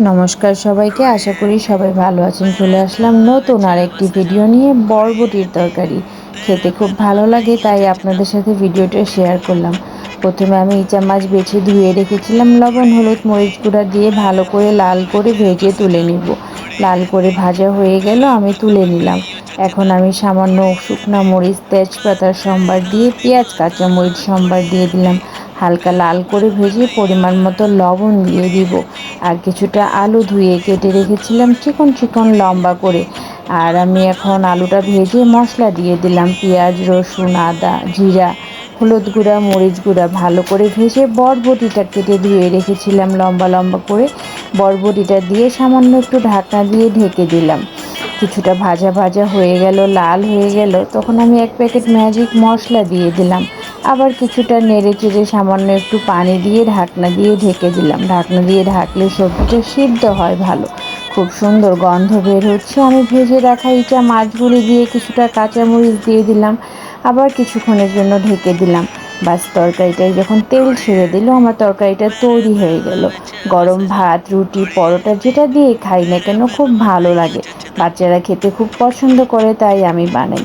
নমস্কার সবাইকে, আশা করি সবাই ভালো আছেন। চলে আসলাম নতুন আর একটি ভিডিও নিয়ে, বরবটির তরকারি। খেতে খুব ভালো লাগে, তাই আপনাদের সাথে ভিডিওটা শেয়ার করলাম। প্রথমে আমি ইচা মাছ বেছে ধুয়ে রেখেছিলাম লবণ, হলুদ, মরিচ গুঁড়া দিয়ে ভালো করে লাল করে ভেজে তুলে নিব। লাল করে ভাজা হয়ে গেল, আমি তুলে নিলাম। এখন আমি সামান্য শুকনো মরিচ তেজপাতার সম্বার দিয়ে, পেঁয়াজ কাঁচা মরিচ সম্বার দিয়ে দিলাম। হালকা লাল করে ভেজে পরিমাণ মতো লবণ দিয়ে দিব। আর কিছুটা আলু ধুয়ে কেটে রেখেছিলাম চিকন চিকন লম্বা করে। আর আমি এখন আলুটা ভেজে মশলা দিয়ে দিলাম। পেঁয়াজ, রসুন, আদা, জিরা, হলুদ গুঁড়া, মরিচ গুঁড়া ভালো করে ভেজে বরবটিটা কেটে ধুয়ে রেখেছিলাম লম্বা লম্বা করে। বরবটিটা দিয়ে সামান্য একটু ঢাকনা দিয়ে ঢেকে দিলাম। কিছুটা ভাজা ভাজা হয়ে গেল, লাল হয়ে গেল। তখন আমি এক প্যাকেট ম্যাজিক মশলা দিয়ে দিলাম। আবার কিছুটা নেড়ে চেড়ে সামান্য একটু পানি দিয়ে ঢাকনা দিয়ে ঢেকে দিলাম। ঢাকনা দিয়ে ঢাকলে সবজিটা সিদ্ধ হয় ভালো। খুব সুন্দর গন্ধ বের হচ্ছে। আমি ভেজে রাখা ইটা মাছগুলি দিয়ে কিছুটা কাঁচামরিচ দিয়ে দিলাম। আবার কিছুক্ষণের জন্য ঢেকে দিলাম। বাস তরকারিটাই যখন তেল ছেড়ে দিল, আমার তরকারিটা তৈরি হয়ে গেল। গরম ভাত, রুটি, পরোটা যেটা দিয়ে খাই না কেন খুব ভালো লাগে। বাচ্চারা খেতে খুব পছন্দ করে, তাই আমি বানাই।